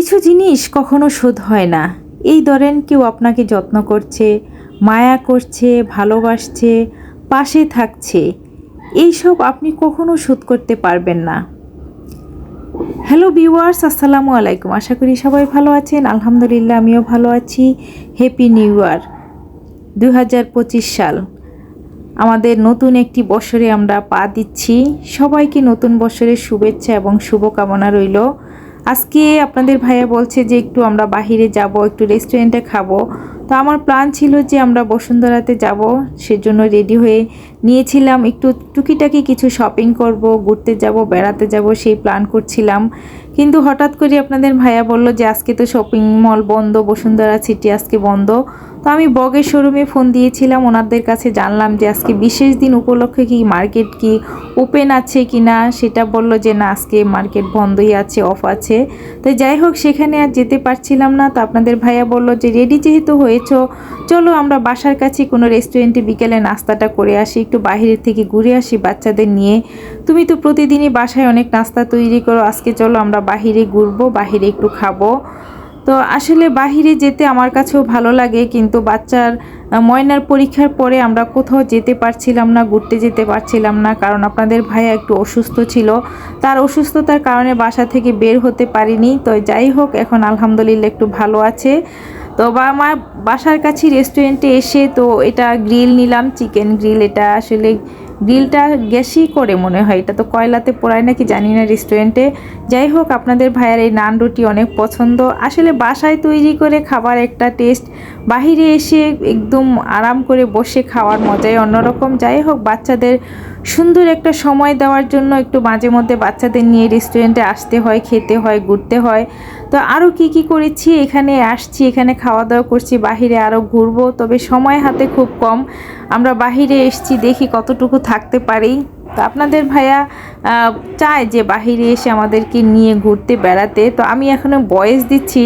কিছু জিনিস কখনো শোধ হয় না। এই ধরেন কেউ আপনাকে যত্ন করছে, মায়া করছে, ভালোবাসছে, পাশে থাকছে। এইসব আপনি কখনো শোধ করতে পারবেন না। হ্যালো ভিউয়ার্স, আসসালামু আলাইকুম। আশা করি সবাই ভালো আছেন। আলহামদুলিল্লাহ, আমিও ভালো আছি। হ্যাপি নিউ ইয়ার দু হাজার পঁচিশ সাল। আমাদের নতুন একটি বছরে আমরা পা দিচ্ছি। সবাইকে নতুন বছরের শুভেচ্ছা এবং শুভকামনা রইল। আজকে আপনাদের ভাইয়া বলছে যে একটু আমরা বাহিরে যাব, একটু রেস্টুরেন্টে খাব। তো আমার প্ল্যান ছিল যে আমরা বসুন্ধরাতে যাব, সেজন্য রেডি হয়ে নিয়েছিলাম। একটু টুকিটাকি কিছু শপিং করব, ঘুরতে যাব, বেড়াতে যাব, সেই প্ল্যান করছিলাম। কিন্তু হঠাৎ করে আপনাদের ভাইয়া বলল যে আজকে তো শপিং মল বন্ধ, বসুন্ধরা সিটি আজকে বন্ধ। তো আমি বগের শোরুমে ফোন দিয়েছিলাম, ওনাদের কাছে জানলাম যে আজকে বিশেষ দিন উপলক্ষে কি মার্কেট কি ওপেন আছে কি না সেটা বলল যে না, আজকে মার্কেট বন্ধই আছে অফ আছে। তো যাই হোক, সেখানে আর যেতে পারছিলাম না। তো আপনাদের ভাইয়া বলল যে রেডি যেহেতু হয়েছ, চলো আমরা বাসার কাছে কোনো রেস্টুরেন্টে বিকেলে নাস্তাটা করে আসি, একটু বাইরের থেকে ঘুরে আসি বাচ্চাদের নিয়ে। তুমি তো প্রতিদিনই বাসায় অনেক নাস্তা তৈরি করো, আজকে চলো আমরা বাহিরে ঘুরবো, বাহিরে একটু খাব। তো আসলে বাহিরে যেতে আমার কাছেও ভালো লাগে, কিন্তু বাচ্চার ময়নার পরীক্ষার পরে আমরা কোথাও যেতে পারছিলাম না, ঘুরতে যেতে পারছিলাম না, কারণ আপনাদের ভাইয়া একটু অসুস্থ ছিল। তার অসুস্থতার কারণে বাসা থেকে বের হতে পারিনি। তো যাই হোক, এখন আলহামদুলিল্লাহ একটু ভালো আছে। তো বা আমার বাসার কাছে রেস্টুরেন্টে এসে তো এটা গ্রিল নিলাম চিকেন গ্রিল এটা আসলে গ্রিলটা গ্যাসই করে মনে হয়, এটা তো কয়লাতে পোড়ায় নাকি জানি না রেস্টুরেন্টে যাই হোক, আপনাদের ভাইয়ের এই নান রুটি অনেক পছন্দ। আসলে বাসায় তৈরি করে খাবার একটা টেস্ট বাহিরে এসে একদম আরাম করে বসে খাওয়ার মজাই অন্যরকম। যাই হোক, বাচ্চাদের সুন্দর একটা সময় দেওয়ার জন্য একটু মাঝে মধ্যে বাচ্চাদের নিয়ে রেস্টুরেন্টে আসতে হয়, খেতে হয়, ঘুরতে হয়। তো আরও কি কি করেছি? এখানে আসছি, এখানে খাওয়া দাওয়া করছি, বাহিরে আরও ঘুরবো। তবে সময় হাতে খুব কম। আমরা বাহিরে এসছি দেখি কতটুকু থাকতে পারি। তো আপনাদের ভাইয়া চায় যে বাহিরে এসে আমাদেরকে নিয়ে ঘুরতে বেড়াতে। তো আমি এখনও বয়স দিচ্ছি,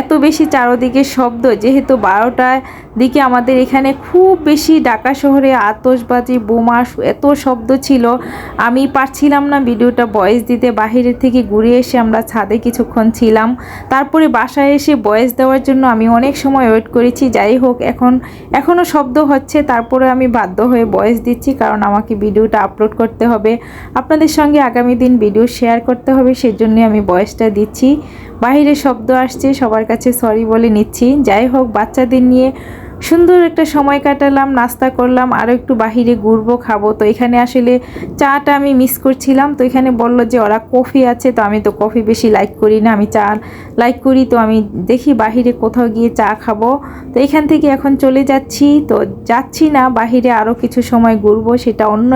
এত বেশি চারোদিকে শব্দ, যেহেতু বারোটার দিকে আমাদের এখানে খুব বেশি ঢাকা শহরে আতসবাজি বোমা এত শব্দ ছিল। আমি পারছিলাম না ভিডিওটা বয়স দিতে, বাহিরের থেকে ঘুরে এসে আমরা ছাদে কিছুক্ষণ ছিলাম। তারপরে বাসায় এসে বয়স দেওয়ার জন্য আমি অনেক সময় ওয়েট করেছি। যাই হোক, এখন এখনও শব্দ হচ্ছে, তারপরে আমি বাধ্য হয়ে বয়স দিচ্ছি, কারণ আমাকে ভিডিওটা আপলোড করতে হবে। আপনাদের সঙ্গে আগামী দিন ভিডিও শেয়ার করতে হবে, সেজন্য আমি বয়সটা দিচ্ছি। বাইরে শব্দ আসছে, সবার কাছে সরি বলে নিচ্ছি। যাই হোক, বাচ্চাদের নিয়ে সুন্দর একটা সময় কাটালাম, নাস্তা করলাম আরও একটু বাহিরে ঘুরবো, খাব। তো এখানে আসলে চাটা আমি মিস করছিলাম। তো এখানে বলল যে ওরা কফি আছে, তো আমি তো কফি বেশি লাইক করি না। আমি চা লাইক করি, তো আমি দেখি বাহিরে কোথাও গিয়ে চা খাব। তো এখান থেকে এখন চলে যাচ্ছি। তো যাচ্ছি না, বাহিরে আরও কিছু সময় ঘুরবো, সেটা অন্য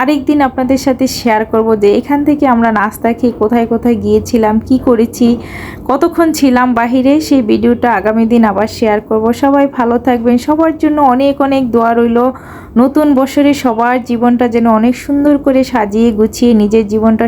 আরেক দিন আপনাদের সাথে শেয়ার করব যে এখান থেকে আমরা নাস্তা খেয়ে কোথায় কোথায় গিয়েছিলাম, কি করেছি। কতক্ষণ ছিলাম বাহিরে, সেই ভিডিওটা আগামী দিন আবার শেয়ার করব। সবাই ভালো থাকবেন। সবার জন্য অনেক অনেক দোয়া রইল। নতুন বছরে সবার জীবনটা যেন অনেক সুন্দর করে সাজিয়ে গুছিয়ে নিজের জীবনটা